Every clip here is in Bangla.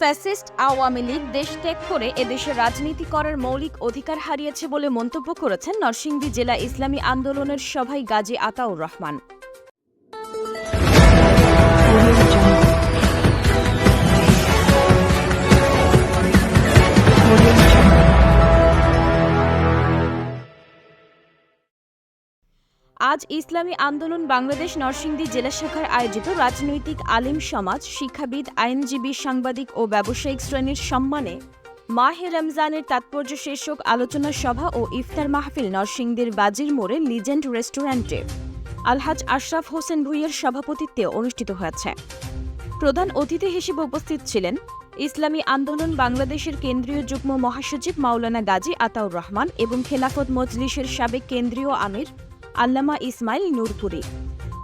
ফ্যাসিস্ট আওয়ামী লীগ দেশ ত্যাগ করে এদেশে রাজনীতি করার মৌলিক অধিকার হারিয়েছে বলে মন্তব্য করেছেন নরসিংদী জেলা ইসলামী আন্দোলনের সভাই গাজী আতাউর রহমান। আজ ইসলামী আন্দোলন বাংলাদেশ নরসিংদী জেলা শাখার আয়োজিত রাজনৈতিক আলিম সমাজ শিক্ষাবিদ, আইনজীবী, সাংবাদিক ও ব্যবসায়িক শ্রেণির সম্মানে মাহে রমজানের তাৎপর্য শীর্ষক আলোচনা সভা ও ইফতার মাহফিল নরসিংদীর বাজির মোড়ে লিজেন্ড রেস্টুরেন্টে। আলহাজ আশরাফ হোসেন ভুইয়ের সভাপতিত্বে অনুষ্ঠিত হয়েছে। প্রধান অতিথি হিসেবে উপস্থিত ছিলেন ইসলামী আন্দোলন বাংলাদেশের কেন্দ্রীয় যুগ্ম মহাসচিব মাওলানা গাজী আতাউর রহমান এবং খেলাফত মজলিসের সাবেক কেন্দ্রীয় আমির আল্লামা ইসমাইল নূরপুরি।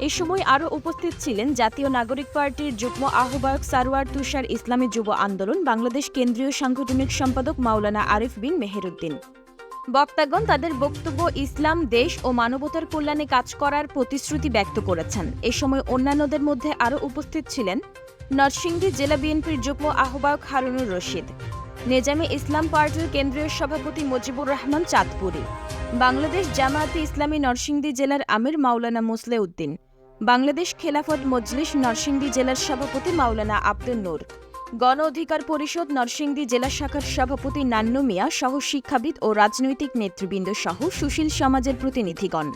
এ সময় আরও উপস্থিত ছিলেন জাতীয় নাগরিক পার্টির যুগ্ম আহ্বায়ক সারওয়ার তুষার ইসলামী যুব আন্দোলন, বাংলাদেশ কেন্দ্রীয় সাংগঠনিক সম্পাদক মাওলানা আরিফ বিন মেহেরুদ্দিন। বক্তাগণ তাদের বক্তব্য ইসলাম, দেশ ও মানবতার কল্যাণে কাজ করার প্রতিশ্রুতি ব্যক্ত করেছেন। এ সময় অন্যান্যদের মধ্যে আরও উপস্থিত ছিলেন নরসিংদী জেলা বিএনপির যুগ্ম আহ্বায়ক হারুনুর রশিদ। নেজামে ইসলাম পার্টির কেন্দ্রীয় সভাপতি মুজিবুর রহমান চাঁদপুরে। বাংলাদেশ জামায়াতে ইসলামী নরসিংদী জেলার আমির মাওলানা মুসলে উদ্দিন বাংলাদেশ খেলাফত মজলিস নরসিংদী জেলার সভাপতি মাওলানা আব্দুল নূর। গণ অধিকার পরিষদ নরসিংদী জেলা শাখার সভাপতি নান্নু মিয়া সহ শিক্ষাবিদ ও রাজনৈতিক নেতৃবৃন্দ সহ সুশীল সমাজের প্রতিনিধিগণ।